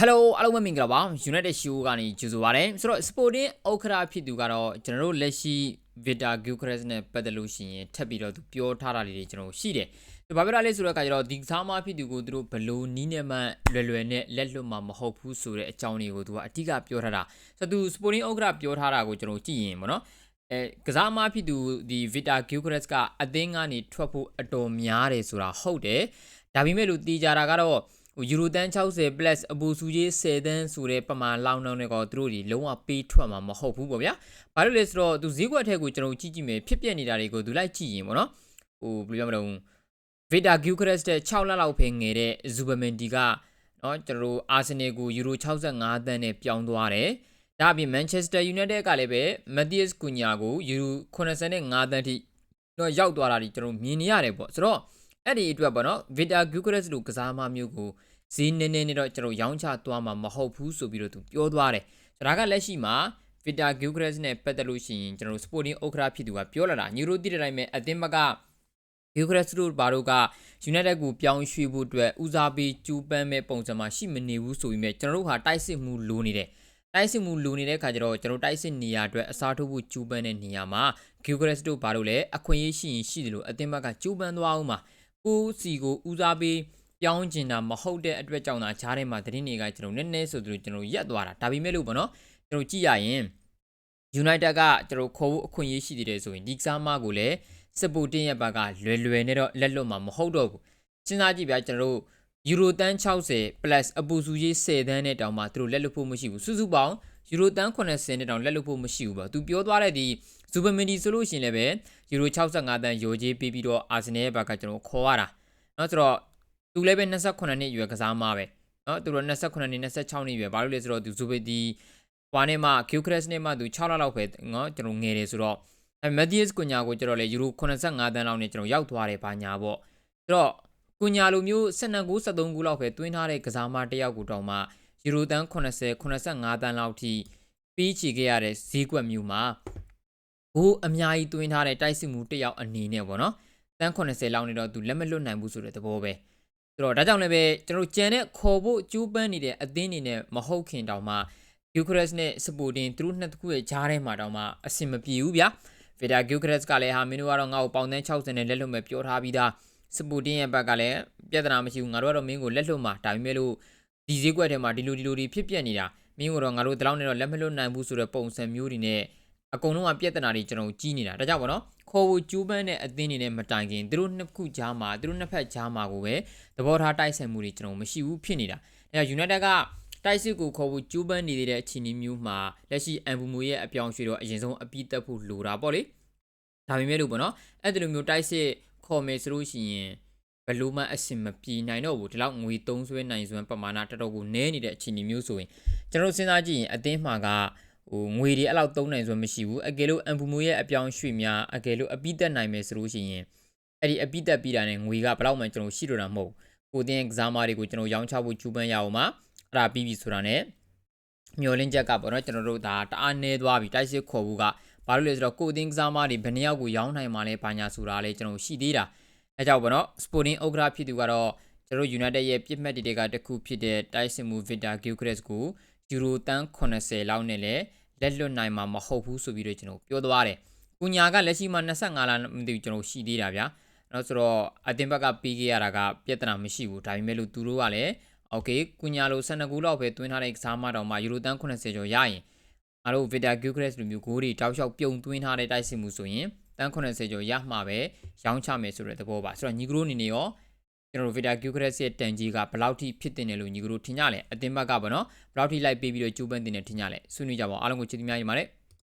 Hello အားလုံးပဲမင်္ဂလာပါ United Show ကနေကြိုဆိုပါရစေဆိုတော့ Sporting ဥက္ခရာဖြစ်သူကတော့ကျွန်တော်တို့လက်ရှိ Vita Gilchrist နဲ့ပတ်သက်လို့ရှိရင်ထပ်ပြီးတော့သူပြောထားတာလေးတွေကျွန်တော်ရှိတယ်ဒီဘာဖြစ်တာလဲဆိုတော့ကကြတော့ဒီကစားမဖြစ်သူကိုသူတို့ဘလို့နီးနေမှလွယ်လွယ်နဲ့လက်လွတ်မှာမဟုတ်ဘူးဆိုတဲ့အကြောင်းတွေကိုသူကအတိအကပြောထားတာဆိုတော့သူ Sporting ဥက္ခရာပြောထားတာကိုကျွန်တော်ကြည့်ရင်ပေါ့နော်အဲကစားမဖြစ်သူဒီ Vita Gilchrist ကအသင်းကနေထွက်ဖို့အတော်များတယ်ဆိုတာဟုတ်တယ်ဒါပေမဲ့လို့တီးကြတာကတော့ဟို ယူရိုတန်း60 plus အပူစုကြီး10တန်းဆိုတဲ့ပမာလောင်းနှောင်းတွေကသူတို့ဒီလုံးဝပေးထွက်မှာမဟုတ်ဘူးပေါ့ဗျာ။ဘာလို့လဲဆိုတော့သူဈေးကွက်ထက်ကိုကျွန်တော်ကြည့်ကြည့်မယ်ဖြစ်ပျက်နေတာတွေကိုသူလိုက်ကြည့်ရင်ပေါ့နော်။ဟိုဘယ်လိုပြောမလဲ။ Vita Gilchrist တဲ့6လလောက်ဖဲငယ်တဲ့ Zubermendi ကနော်ကျွန်တော်တို့ Arsenal ကိုယူရို65တန်းနဲ့ပြောင်းသွားတယ်။ဒါအပြင် Manchester United ကလည်းပဲ Matthias Cunha ကိုယူရို85တန်းထိတော့ရောက်သွားတာဒီကျွန်တော်မြင်နေရတယ်ပေါ့။ဆိုတော့ အဲ့ဒီအတွက်ပေါ့နော် Vita Gilchrist လို့ကစားမမျိုးကိုဈေးနည်းနည်းနဲ့တော့ကျွန်တော်ရောင်းချသွားမှာမဟုတ်ဘူးဆိုပြီးတော့သူပြောသွားတယ်။ဒါကလက်ရှိမှာ Vita Gilchrist နဲ့ပတ်သက်လို့ရှိရင်ကျွန်တော် Sporting ဥက္ကဋ္ဌဖြစ်သူကပြောလာတာညိုရိုတိတဲ့တိုင်းပဲအသင်းဘက်က Gilchrist တို့ဘာတို့က United ကိုပြောင်းရွှေ့ဖို့အတွက်ဦးစားပေးကြိုးပမ်းမဲ့ပုံစံမှာရှိမနေဘူးဆိုပြီးမြဲကျွန်တော်တို့ဟာတိုက်စစ်မှုလိုနေတယ်။တိုက်စစ်မှုလိုနေတဲ့ခါကျတော့ကျွန်တော်တိုက်စစ်နေရာအတွက်အစားထိုးဖို့ကြိုးပမ်းတဲ့နေရာမှာ Gilchrist တို့ဘာလို့လဲအခွင့်အရေးရှိရင်ရှိတယ်လို့အသင်းဘက်ကကြိုးပမ်းသွားအောင်မှာ ကိုစီကိုဦးစားပေးပြောင်းကျင်တာမဟုတ်တဲ့အတွက်ကြောင့်သာဂျားထဲမှာသတင်းတွေကကျွန်တော်နည်းနည်းဆိုသူတို့ကျွန်တော်ရက်သွားတာဒါပေမဲ့လို့ပေါ့နော်ကျွန်တော်ကြည့်ရရင် United ကကျွန်တော်ခေါ်ဖို့အခွင့်အရေးရှိသေးတယ်ဆိုရင်ဒီကစားမကိုလည်းစပူတင်ရဲ့ဘက်ကလွယ်လွယ်နဲ့တော့လက်လွတ်မှာမဟုတ်တော့ဘူးစဉ်းစားကြည့်ဗျာကျွန်တော်တို့ယူရိုတန်း60 plus အပူစုကြီး10တန်းနဲ့တောင်မှသူတို့လက်လွတ်ဖို့မရှိဘူးစုစုပေါင်း ယူရိုတန်း80နဲ့တောင်လက်လွတ်ဖို့မရှိဘူးပေါ့သူပြောသွားတဲ့ဒီဇူပမင်ဒီဆိုလို့ရှိရင်လည်းပဲယူရို65တန်းရိုကြီးပေးပြီးတော့အာဆင်နယ်ရဲ့ဘက်ကကျွန်တော်ခေါ်ရတာเนาะဆိုတော့သူလည်းပဲ28နှစ်အရွယ်ကစားမပဲเนาะသူတို့28နှစ်26နှစ်အရွယ်ဘာလို့လဲဆိုတော့သူဇူပဒီဟွာနဲ့မှ Q-Crash နဲ့မှသူ6လလောက်ပဲเนาะကျွန်တော်ငယ်တယ်ဆိုတော့အဲမက်ဒီယစ်ကွညာကိုကျွန်တော်လေယူရို85တန်းလောက်နဲ့ကျွန်တော်ရောက်သွားတယ်ဘာညာပေါ့ဆိုတော့ကွညာလိုမျိုး12ကူ73ကူလောက်ပဲတွင်းထားတဲ့ကစားမတယောက်ကိုတောင်မှ ယူရိုတန်း80 85တန်းလောက်ထိပြီးချီခဲ့ရတဲ့ဈေးကွက်မျိုးမှာဘိုးအများကြီးတွင်းထားတဲ့တိုက်စစ်မှုတယောက်အနေနဲ့ပေါ့နော်တန်း80လောက်နေတော့သူလက်မလွတ်နိုင်ဘူးဆိုတဲ့သဘောပဲဆိုတော့ဒါကြောင့်လည်းပဲကျွန်တော်ကြံတဲ့ခေါ်ဖို့ကျူးပန်းနေတဲ့အသင်းအနေနဲ့မဟုတ်ခင်တောင်မှယူခရက်စ်နဲ့စပိုတင်သူတို့နှစ်ခုရဲ့ဂျားထဲမှာတောင်မှအဆင်မပြေဘူးဗျာဗီဒါဂူခရက်စ်ကလည်းဟာမင်းတို့ကတော့ငါ့ကိုပေါင်သန်း60နဲ့လက်လွတ်မဲ့ပြောထားပြီးသားစပူတင်ရဲ့ဘက်ကလည်းပြဿနာမရှိဘူးငါတို့ကတော့မင်းကိုလက်လွတ်မှာဒါပေမဲ့လို့ ဒီဈေးကွက်ထဲမှာဒီလိုဒီလိုတွေဖြစ်ပျက်နေတာမင်းတို့ငါတို့တလောက်နဲ့တော့လက်မလွတ်နိုင်ဘူးဆိုတဲ့ပုံစံမျိုးတွေနဲ့အကုန်လုံးကပြဿနာတွေကျွန်တော်ကြီးနေတာဒါကြောင့်ပေါ့နော်ခေါ်ဖို့ကျူးပန်းတဲ့အသင်းတွေနဲ့မတိုင်ခင်သူတို့နှစ်ခုကြားမှာသူတို့နှစ်ဖက်ကြားမှာကိုပဲသဘောထားတိုက်ဆိုင်မှုတွေကျွန်တော်မရှိဘူးဖြစ်နေတာအဲ United ကတိုက်စစ်ကိုခေါ်ဖို့ကျူးပန်းနေတဲ့အချိန်မျိုးမှာလက်ရှိအန်ဘူမူရဲ့အပြောင်းရွှေ့တော့အရင်ဆုံးအပြီးတက်ဖို့လိုတာပေါ့လေဒါပေမဲ့လို့ပေါ့နော်အဲ့ဒီလိုမျိုးတိုက်စစ်ခေါ်မယ်ဆိုလို့ရှိရင် ဘလို့မှအဆင်မပြေနိုင်တော့ဘူးဒီလောက်ငွေသုံးဆွဲနိုင်စွမ်းပမာဏတော်တော်ကိုနည်းနေတဲ့အခြေအနေမျိုးဆိုရင်ကျွန်တော်စဉ်းစားကြည့်ရင်အသင်းမှာကဟိုငွေတွေအဲ့လောက်သုံးနိုင်စွမ်းမရှိဘူးအကယ်လို့အန်ပူမိုရဲ့အပြောင်းရွှေ့များအကယ်လို့အပိတက်နိုင်မယ်ဆိုလို့ရှိရင်အဲ့ဒီအပိတက်ပြီးတာနဲ့ငွေကဘယ်လောက်မှကျွန်တော်ရှိတော့တာမဟုတ်ကိုတင်းကစားမတွေကိုကျွန်တော်ရောင်းချဖို့ကျူပန်းရအောင်မှာအဲ့ဒါပြီးပြီဆိုတာနဲ့မျောလင်းချက်ကပေါ့နော်ကျွန်တော်တို့ဒါတအားနေသွားပြီတိုက်စစ်ခေါ်ဖို့ကဘာလို့လဲဆိုတော့ကိုတင်းကစားမတွေဘယ်နှယောက်ကိုရောင်းနိုင်မှလဲဘာညာဆိုတာလဲကျွန်တော်ရှိသေးတာ အဲကြောင့်ပေါ့နော်စပိုတင်းဥက္ကဋ္ဌဖြစ်သူကတော့ကျွန်တော် United ရဲ့ပြစ်မှတ်တွေကတစ်ခုဖြစ်တဲ့ Tyson Mu Victor Gyökeres ကိုယူရိုတန်း80လောက်နဲ့လည်းလက်လွတ်နိုင်မှာမဟုတ်ဘူးဆိုပြီးတော့ကျွန်တော်ပြောသွားတယ်။ကုညာကလက်ရှိမှာ25လားမသိဘူးကျွန်တော်ရှိသေးတာဗျာ။နော်ဆိုတော့အတင်ဘက်ကပြီးခဲ့ရတာကပြဿနာမရှိဘူး။ဒါပေမဲ့လို့သူတို့ကလည်း okay ကုညာလို12ကူလောက်ပဲတွင်းထားတဲ့ကစားမတော်မှာယူရိုတန်း80ကျော်ရရင်အားတို့ Victor Gyökeres လိုမျိုးဂိုးတွေတောက်လျှောက်ပြုံသွင်းထားတဲ့တိုက်စစ်မှုဆိုရင် တန်း80ကျော်ရမှာပဲရောင်းချမယ်ဆိုတဲ့သဘောပါ။ဆိုတော့ညီကရိုအနေနဲ့ရောကျွန်တော်တို့ Vita Gilchrist ရဲ့တန်ကြီးကဘယ်လောက်ထိဖြစ်တင်တယ်လို့ညီကတို့ထင်ကြလဲအတင်ဘက်ကပေါ့နော်ဘယ်လောက်ထိလိုက်ပေးပြီးတော့ကျိုးပန်းတင်တယ်ထင်ကြလဲဆွေးနွေးကြပါအောင်အားလုံးကိုချစ်သမျှရပါတယ်